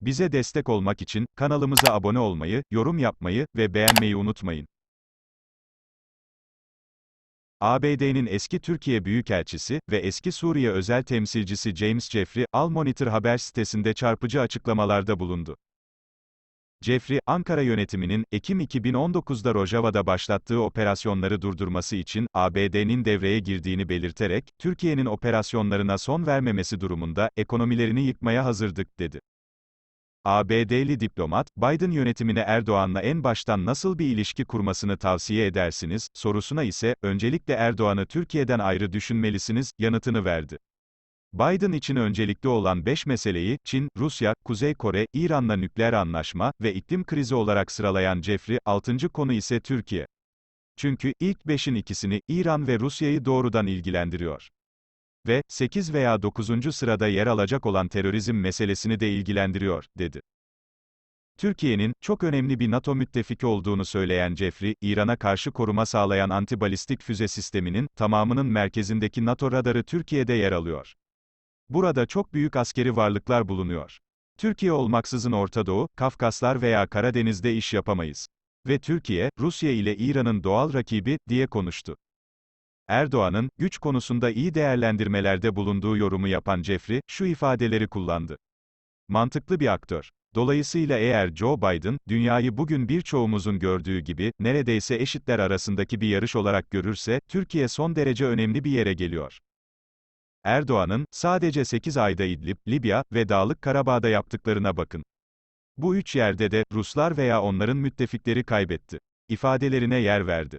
Bize destek olmak için kanalımıza abone olmayı, yorum yapmayı ve beğenmeyi unutmayın. ABD'nin eski Türkiye Büyükelçisi ve eski Suriye özel temsilcisi James Jeffrey, Al Monitor haber sitesinde çarpıcı açıklamalarda bulundu. Jeffrey, Ankara yönetiminin, Ekim 2019'da Rojava'da başlattığı operasyonları durdurması için, ABD'nin devreye girdiğini belirterek, Türkiye'nin operasyonlarına son vermemesi durumunda, ekonomilerini yıkmaya hazırdık, dedi. ABD'li diplomat, Biden yönetimine Erdoğan'la en baştan nasıl bir ilişki kurmasını tavsiye edersiniz, sorusuna ise, öncelikle Erdoğan'ı Türkiye'den ayrı düşünmelisiniz, yanıtını verdi. Biden için öncelikli olan 5 meseleyi, Çin, Rusya, Kuzey Kore, İran'la nükleer anlaşma ve iklim krizi olarak sıralayan Jeffrey, 6. konu ise Türkiye. Çünkü, ilk 5'in ikisini, İran ve Rusya'yı doğrudan ilgilendiriyor. Ve, 8 veya 9. sırada yer alacak olan terörizm meselesini de ilgilendiriyor, dedi. Türkiye'nin, çok önemli bir NATO müttefiki olduğunu söyleyen Jeffrey, İran'a karşı koruma sağlayan antibalistik füze sisteminin, tamamının merkezindeki NATO radarı Türkiye'de yer alıyor. Burada çok büyük askeri varlıklar bulunuyor. Türkiye olmaksızın Orta Doğu, Kafkaslar veya Karadeniz'de iş yapamayız. Ve Türkiye, Rusya ile İran'ın doğal rakibi, diye konuştu. Erdoğan'ın, güç konusunda iyi değerlendirmelerde bulunduğu yorumu yapan Jeffrey, şu ifadeleri kullandı. Mantıklı bir aktör. Dolayısıyla eğer Joe Biden, dünyayı bugün birçoğumuzun gördüğü gibi, neredeyse eşitler arasındaki bir yarış olarak görürse, Türkiye son derece önemli bir yere geliyor. Erdoğan'ın, sadece 8 ayda İdlib, Libya ve Dağlık Karabağ'da yaptıklarına bakın. Bu üç yerde de, Ruslar veya onların müttefikleri kaybetti. ifadelerine yer verdi.